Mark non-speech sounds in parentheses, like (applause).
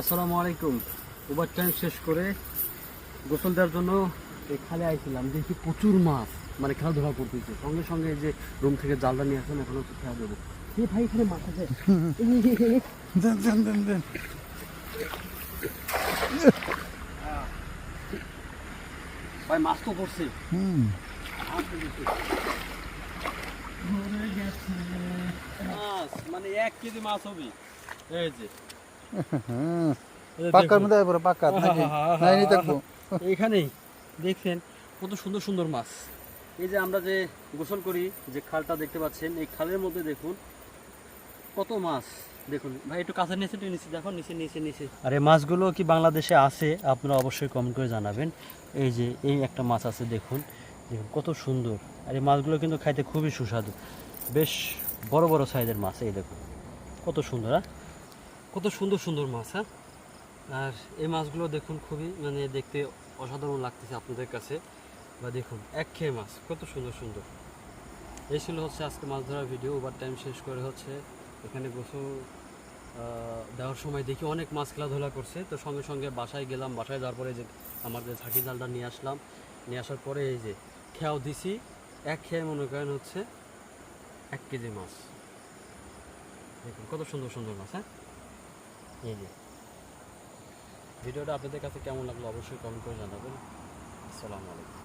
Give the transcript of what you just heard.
আসসালামু আলাইকুম। Over time শেষ করে গোসল দেওয়ার জন্য এই খালে আইছিলাম। দেখি প্রচুর মাছ মানে খেলাধুলা করতেছে। সঙ্গে সঙ্গে যে রুম থেকে জালটা নিয়ে আসেন এখন হচ্ছে খেলা দেবো। ভাই এখানে মাছ আছে। (laughs) দেন দেন দেন দেন। ভাই মাছ তো পড়ছে হুম। মাছ মানে এক কেজি মাছ হবে। এই যে। পাক্কার মধ্যে পুরো পাক্কা নাকি? আহা, নাই নি থাকব। এইখানেই দেখছেন কত সুন্দর সুন্দর মাছ। এই যে আমরা যে গোসল করি যে খালটা দেখতে পাচ্ছেন এই খালের মধ্যে দেখুন কত মাছ। দেখুন ভাই একটু কাছে নিচে একটু নিচে দেখো নিচে নিচে নিচে। আর এই মাছগুলো কি বাংলাদেশে আছে আপনারা অবশ্যই কমেন্ট করে জানাবেন। এই যে এই একটা মাছ আছে দেখুন। দেখুন কত সুন্দর। আর এই মাছগুলো কিন্তু খাইতে খুবই সুস্বাদু। বেশ বড় বড় সাইজের মাছ এই দেখুন। কত সুন্দর হ্যাঁ? কত সুন্দর সুন্দর মাছ হ্যাঁ? আর এই মাছগুলো দেখুন খুবই মানে দেখতে অসাধারণ লাগতেছে আপনাদের কাছে। বা দেখুন এক খেয়ে মাছ, কত সুন্দর সুন্দর। এই ছিল হচ্ছে আজকে মাছ ধরার ভিডিও ওভার টাইম শেষ করে হচ্ছে এখানে গোসল দেওয়ার সময় দেখি অনেক মাছ খেলাধুলা করছে। তো সঙ্গে সঙ্গে বাসায় গেলাম, বাসায় যাওয়ার পরে যে আমাদের ঝাঁকি জালটা নিয়ে আসলাম, নিয়ে আসার পরে এই যে খেয়াও দিছি। এক খেয়ে মনে করেন হচ্ছে এক কেজি মাছ। দেখুন, কত সুন্দর সুন্দর মাছ হ্যাঁ? ভিডিওটা আপনাদের কাছে কেমন লাগল অবশ্যই কমেন্ট করে জানাবেন। আসসালামু আলাইকুম।